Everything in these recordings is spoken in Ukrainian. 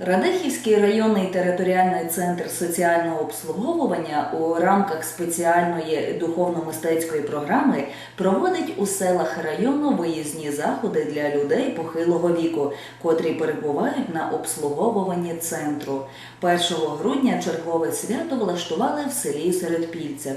Радехівський районний територіальний центр соціального обслуговування у рамках спеціальної духовно-мистецької програми проводить у селах району виїзні заходи для людей похилого віку, котрі перебувають на обслуговуванні центру. 1 грудня чергове свято влаштували в селі Середпільцях.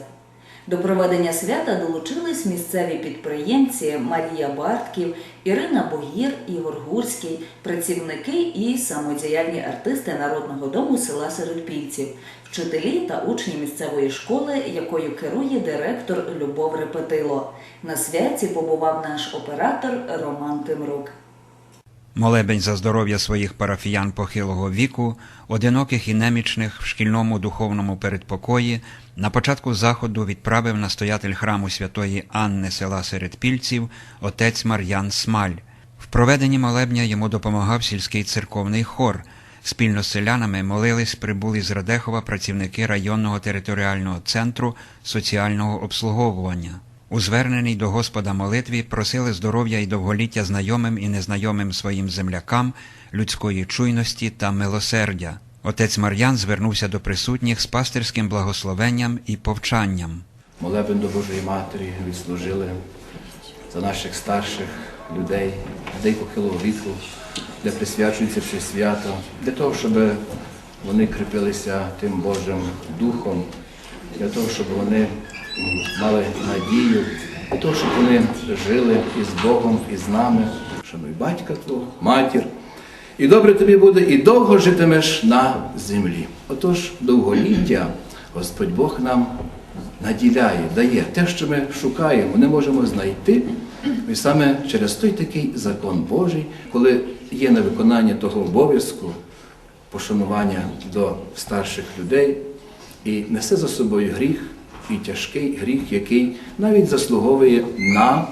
До проведення свята долучились місцеві підприємці Марія Бартків, Ірина Богір, Ігор Гурський, працівники і самодіяльні артисти Народного дому села Середпільців, вчителі та учні місцевої школи, якою керує директор Любов Репетило. На святі побував наш оператор Роман Тимрук. Молебень за здоров'я своїх парафіян похилого віку, одиноких і немічних в шкільному духовному передпокої на початку заходу відправив настоятель храму святої Анни села Середпільців отець Мар'ян Смаль. В проведенні молебня йому допомагав сільський церковний хор. Спільно з селянами молились прибулі з Радехова працівники районного територіального центру соціального обслуговування. У зверненій до Господа молитві просили здоров'я і довголіття знайомим і незнайомим своїм землякам, людської чуйності та милосердя. Отець Мар'ян звернувся до присутніх з пастирським благословенням і повчанням. Молебен до Божої Матері відслужили за наших старших людей, людей похилого віку, де присвячується це свято, для того, щоб вони кріпилися тим Божим Духом, для того, щоб вони мали надію, для того, щоб вони жили із Богом, і з нами. Шануй батька твого, матір. І добре тобі буде, і довго житимеш на землі. Отож, довголіття Господь Бог нам наділяє, дає те, що ми шукаємо, не можемо знайти. І саме через той такий закон Божий, коли є на виконання того обов'язку, пошанування до старших людей, і несе за собою гріх, і тяжкий гріх, який навіть заслуговує на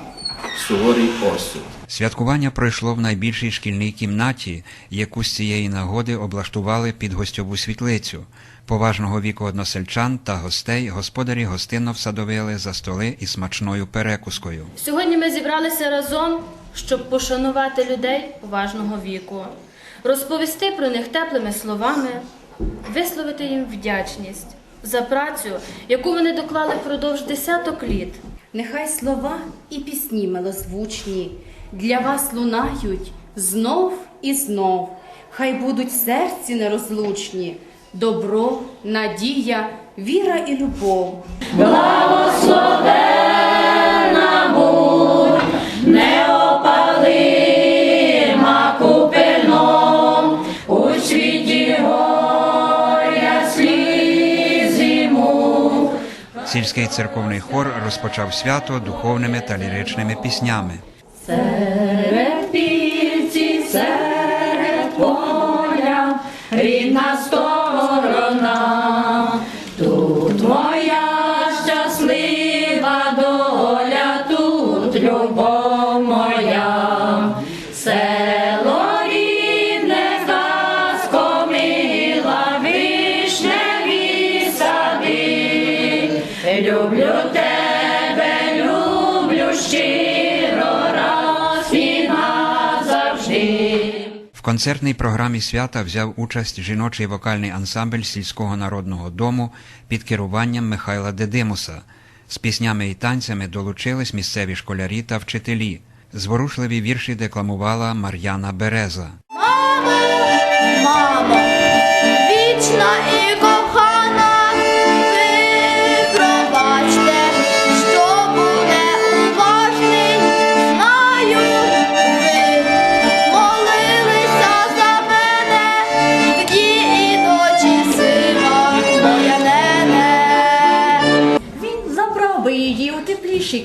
суворий осуд. Святкування пройшло в найбільшій шкільній кімнаті, яку з цієї нагоди облаштували під гостьову світлицю. Поважного віку односельчан та гостей господарі гостинно всадовили за столи із смачною перекускою. Сьогодні ми зібралися разом, щоб пошанувати людей поважного віку, розповісти про них теплими словами, висловити їм вдячність за працю, яку вони доклали впродовж десяток літ. Нехай слова і пісні милозвучні для вас лунають знов і знов. Хай будуть серці нерозлучні добро, надія, віра і любов. Сільський церковний хор розпочав свято духовними та ліричними піснями. Серед пільці, серед поля, рідна сторона, тут моя щаслива доля, тут любов концертній програмі свята взяв участь жіночий вокальний ансамбль сільського народного дому під керуванням Михайла Дедимуса. З піснями і танцями долучились місцеві школярі та вчителі. Зворушливі вірші декламувала Мар'яна Береза. Мамо, мамо, вічна і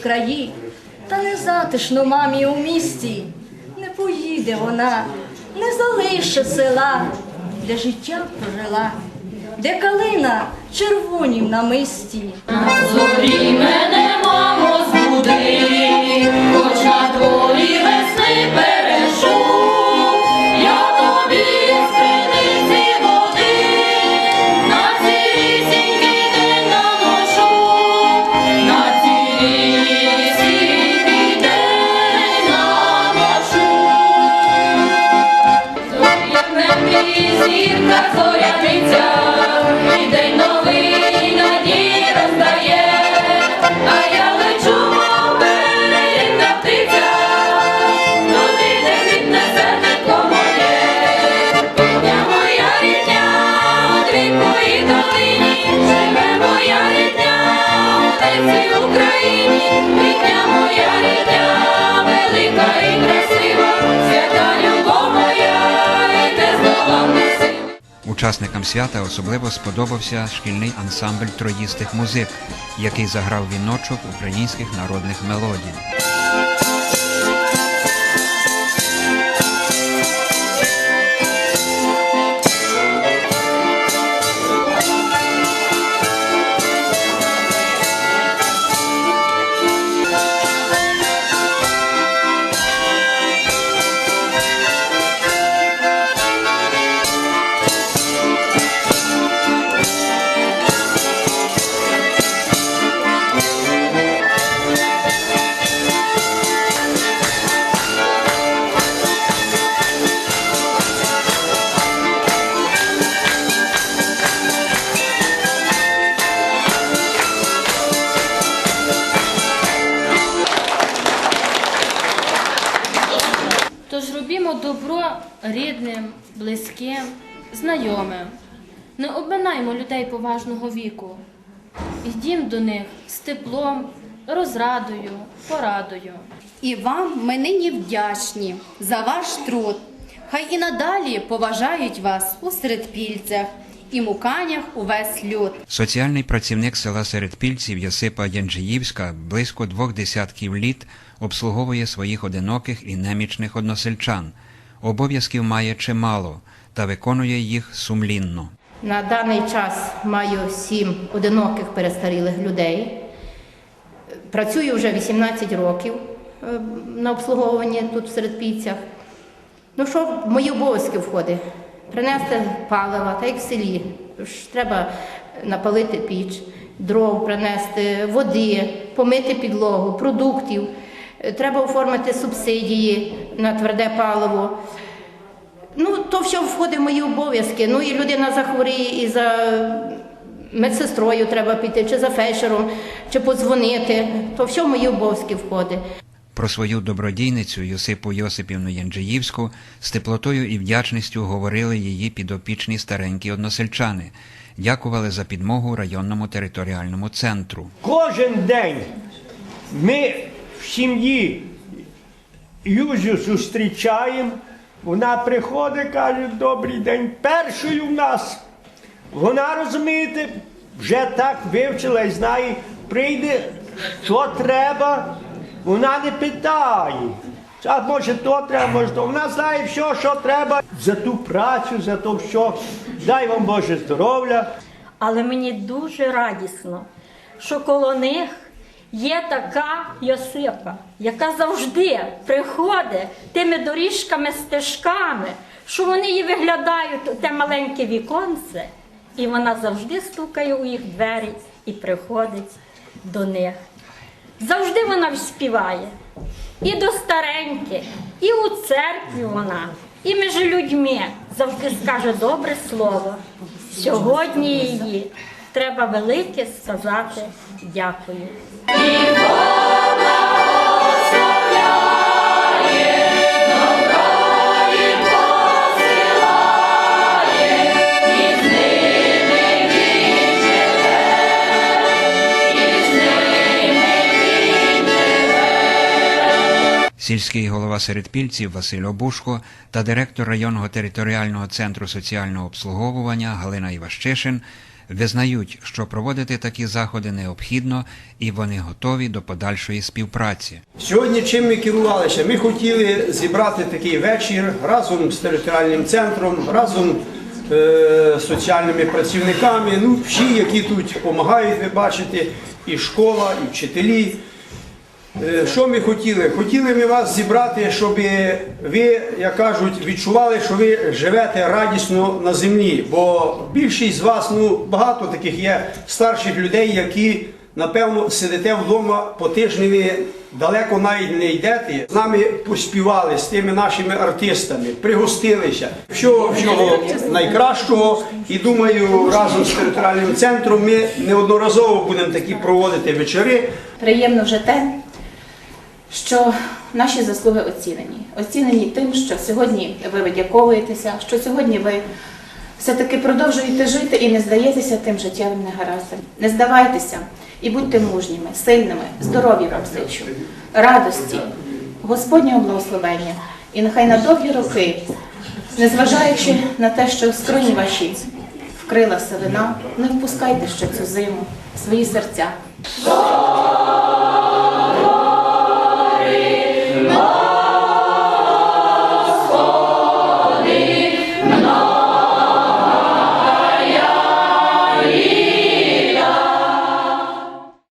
краї, та не затишно мамі у місті. Не поїде вона, не залише села, де життя прожила, де калина червонім на мисті. Зорі мене, мамо, Учасникам свята особливо сподобався шкільний ансамбль троїстих музик, який заграв віночок українських народних мелодій. Тож робімо добро рідним, близьким, знайомим. Не обминаймо людей поважного віку. Йдім до них з теплом, розрадою, порадою. І вам ми нині вдячні за ваш труд. Хай і надалі поважають вас у середпільцях і муканях увесь люд. Соціальний працівник села Середпільців Йосипа Янджиївська близько двох десятків літ обслуговує своїх одиноких і немічних односельчан. Обов'язків має чимало та виконує їх сумлінно. На даний час маю сім одиноких перестарілих людей. Працюю вже 18 років е, на обслуговуванні тут в Середпільцях. Ну що в мої обов'язки входить? Принести палива, та як в селі. Треба напалити піч, дров принести, води, помити підлогу, продуктів. Е, Треба оформити субсидії на тверде паливо. Ну, то все входить в мої обов'язки. Ну і людина захворіє, і за медсестрою треба піти, чи за фельдшером, чи подзвонити. То все в мої обов'язки входить. Про свою добродійницю Йосипу Йосипівну Янджиївську з теплотою і вдячністю говорили її підопічні старенькі односельчани, дякували за підмогу районному територіальному центру. Кожен день ми в сім'ї Юзю зустрічаємо. Вона приходить, каже, добрий день. Першою в нас. Вона, розумієте, вже так вивчила і знає, прийде, що треба, вона не питає. А може то треба, може то. Вона знає все, що треба за ту працю, за то все. Дай вам Боже здоров'я. Але мені дуже радісно, що коло них є така Йосипа, яка завжди приходить тими доріжками, стежками, що вони її виглядають у те маленьке віконце, і вона завжди стукає у їх двері і приходить до них. Завжди вона співає. І до стареньких, і у церкві вона, і між людьми завжди скаже добре слово. Сьогодні її треба велике сказати дякую. Сільський голова Середпільців Василь Обушко та директор районного територіального центру соціального обслуговування Галина Іващишин визнають, що проводити такі заходи необхідно і вони готові до подальшої співпраці. Сьогодні чим ми керувалися? Ми хотіли зібрати такий вечір разом з територіальним центром, разом е, з соціальними працівниками. Ну, всі, які тут допомагають, ви бачите, і школа, і вчителі. Е, Що ми хотіли? Хотіли ми вас зібрати, щоб ви, як кажуть, відчували, що ви живете радісно на землі. Бо більшість з вас, ну багато таких є старших людей, які напевно сидите вдома по тижневі, далеко навіть не йдете. З нами поспівали з тими нашими артистами, пригостилися. Всього, всього найкращого. І думаю, разом з територіальним центром ми неодноразово будемо такі проводити вечори. Приємно вже те, що наші заслуги оцінені. Оцінені тим, що сьогодні ви видяковуєтеся, що сьогодні ви все-таки продовжуєте жити і не здаєтеся тим життєвим негараздам. Не здавайтеся і будьте мужніми, сильними, здорові вам зичу, радості, Господнього благословення. І нехай на довгі роки Незважаючи на те, що скроні ваші вкрила селина, не впускайте ще цю зиму в свої серця.